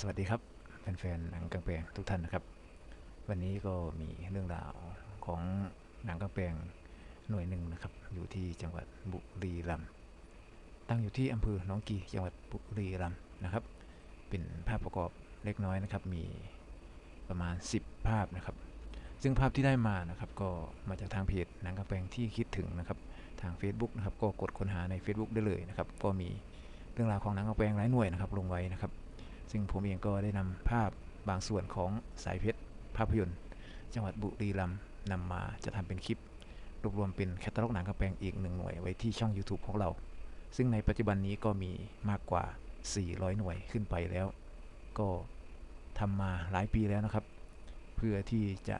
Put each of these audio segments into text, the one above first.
สวัสดีครับแฟนๆหนังกลางแปลงทุกท่านนะครับ วันนี้ก็มีเรื่องราวของหนังกลางแปลงหน่วยหนึ่งนะครับ อยู่ที่จังหวัดบุรีรัมย์ตั้งอยู่ที่อำเภอหนองกีจังหวัดบุรีรัมย์นะครับ เป็นภาพประกอบเล็กน้อยนะครับ มีประมาณ 10 ภาพนะครับ ซึ่งภาพที่ได้มานะครับ ก็มาจากทางเพจหนังกลางแปลงที่คิดถึงนะครับ ทาง Facebook นะครับก็กดค้นหาใน Facebook ได้เลยนะครับก็มีเรื่องราวของหนังกลางแปลงหลายหน่วยนะครับลงไว้นะครับ ซึ่งผมเองก็ได้นำภาพบางส่วนของสายเพชรภาพยนตร์ จังหวัดบุรีรัมย์นำมาจะทำเป็นคลิปรวบรวมเป็นแคตตาล็อกหนังกระแปลงอีกหนึ่งหน่วยไว้ที่ช่อง YouTube ของเรา ซึ่งในปัจจุบันนี้ก็มีมากกว่า 400 หน่วยขึ้นไปแล้ว ก็ทำมาหลายปีแล้วนะครับ เพื่อที่จะ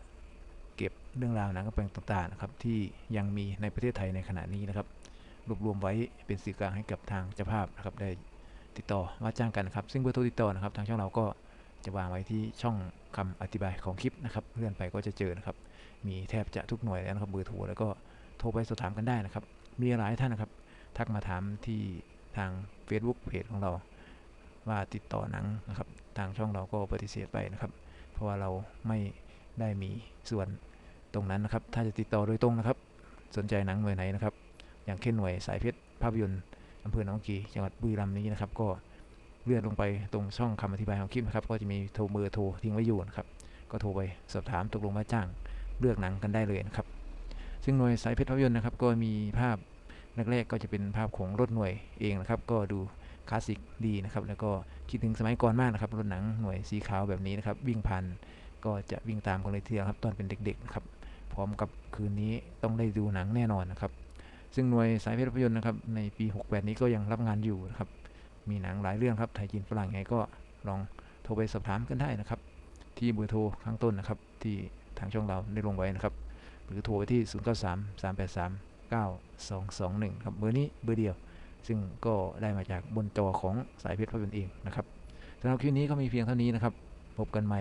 เก็บเรื่องราวหนังกระแปลงต่างๆนะครับที่ยังมีในประเทศไทยในขณะนี้นะครับรวบรวมไว้เป็นสื่อกลางให้กับทางเจ้าภาพนะครับได้ติดต่อว่าจ้างกันนะครับ ซึ่งเบอร์โทรติดต่อนะครับ ทางช่องเราก็จะวางไว้ที่ช่องคำอธิบายของคลิปนะครับเลื่อนไปก็จะเจอนะครับ มีแทบจะทุกหน่วยแล้วนะครับเบอร์โทรแล้วก็โทรไปสอบถามกันได้นะครับ มีหลายท่านนะครับ ทักมาถามที่ทาง Facebook เพจของเรา ว่าติดต่อหนังนะครับ ทางช่องเราก็ปฏิเสธไปนะครับ เพราะว่าเราไม่ ได้มีส่วนตรงนั้นนะครับ ถ้าจะติดต่อโดยตรงนะครับ สนใจหนังหน่วยไหนนะครับ อย่างเช่นหน่วยสายเพชรภาพยนตร์อำเภอหนองกีจังหวัดบุรีรัมย์นี้นะครับ ก็เลื่อนลงไปตรงช่องคำอธิบายของคลิปนะครับ ก็จะมีโทรเบอร์โทรทิ้งไว้อยู่นะครับ ก็โทรไปสอบถามตกลงว่าจ้างเลือกหนังกันได้เลยนะครับ ซึ่งหน่วยสายเพชรภาพยนตร์นะครับ ก็มีภาพแรกๆก็จะเป็นภาพของรถหน่วยเองนะครับ ก็ดูคลาสสิกดีนะครับ แล้วก็คิดถึงสมัยก่อนมากนะครับ รถหนังหน่วยสีขาวแบบนี้นะครับ วิ่งผ่าน ก็จะวิ่งตามกันเลยทีเดียวครับตอนเป็นเด็กๆนะครับพร้อมกับคืนนี้ต้องได้ดูหนังแน่นอนนะครับ ซึ่งหน่วยสายเพชรภาพยนตร์นะครับในปี 68 นี้ก็ยังรับงานอยู่นะครับ มีหนังหลายเรื่องครับไทยจีนฝรั่งไงก็ลองโทรไปสอบถามกันได้นะครับ ที่เบอร์โทรข้างต้นนะครับ ที่ทางช่องเราได้ลงไว้นะครับ หรือโทรไปที่ 093 383 9221 ครับเบอร์นี้เบอร์เดียว ซึ่งก็ได้มาจากบนจอของสายเพชรภาพยนตร์เองนะครับสำหรับคลิปนี้ก็มีเพียงเท่านี้นะครับพบกันใหม่